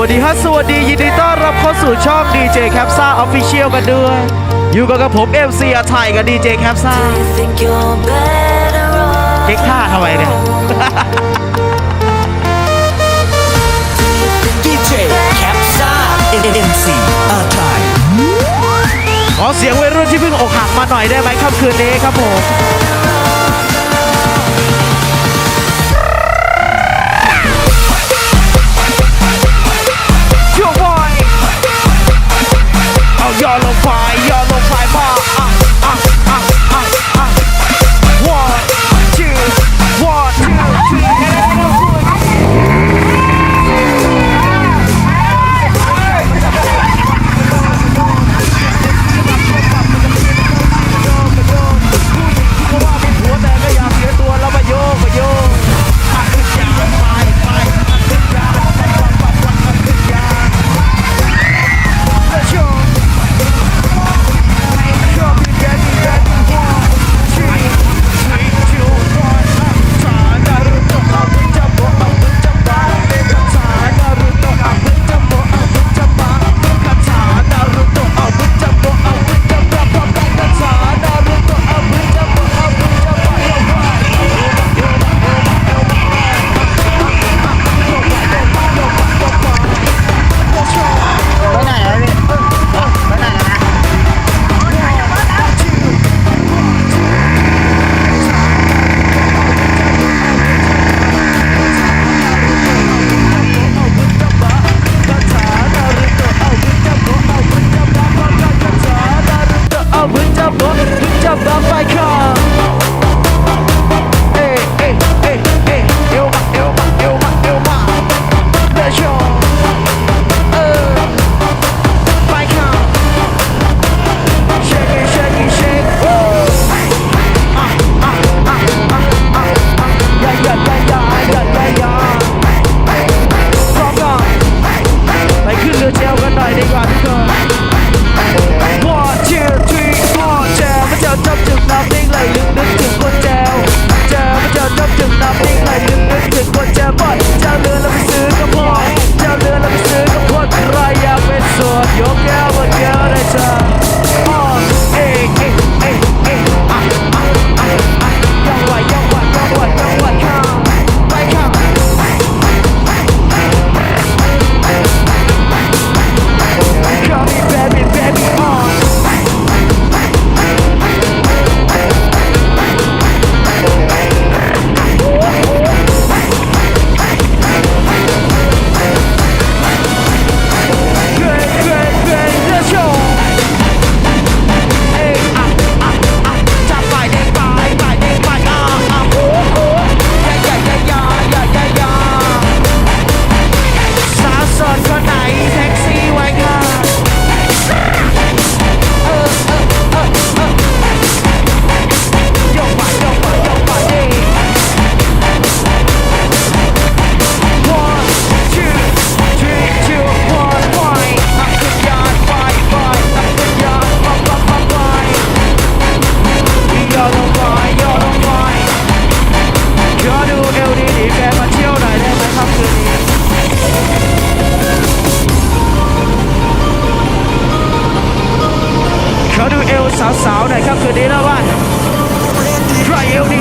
วัสดีฮะสวัสดียินดีต้อนรับเข้าสู่ช่องดีเจแคปซ่าออฟฟิเชียลกันด้วย อยู่กับกับผมเอฟซีอาไทยกับดีเจแคปซ่าเก๊กท่าทำไมเนี่ยดีเจแคปซ่าเอ็มซีอาไขอเสียงวัยรุ่นที่เพิ่งอกหักมาหน่อยได้ไหมครับคืนนี้ครับผม America.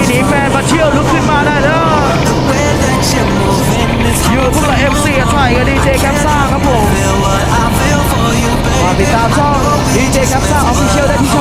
นี้แฟนมาเชี่ยวลุกขึ้นมาได้แล้วอยู่พวกเราเอฟซีไทยกับดีเจแคปซ่าครับผมมาติดตามช่องดีเจแคปซ่าออฟฟิเชียลได้ที่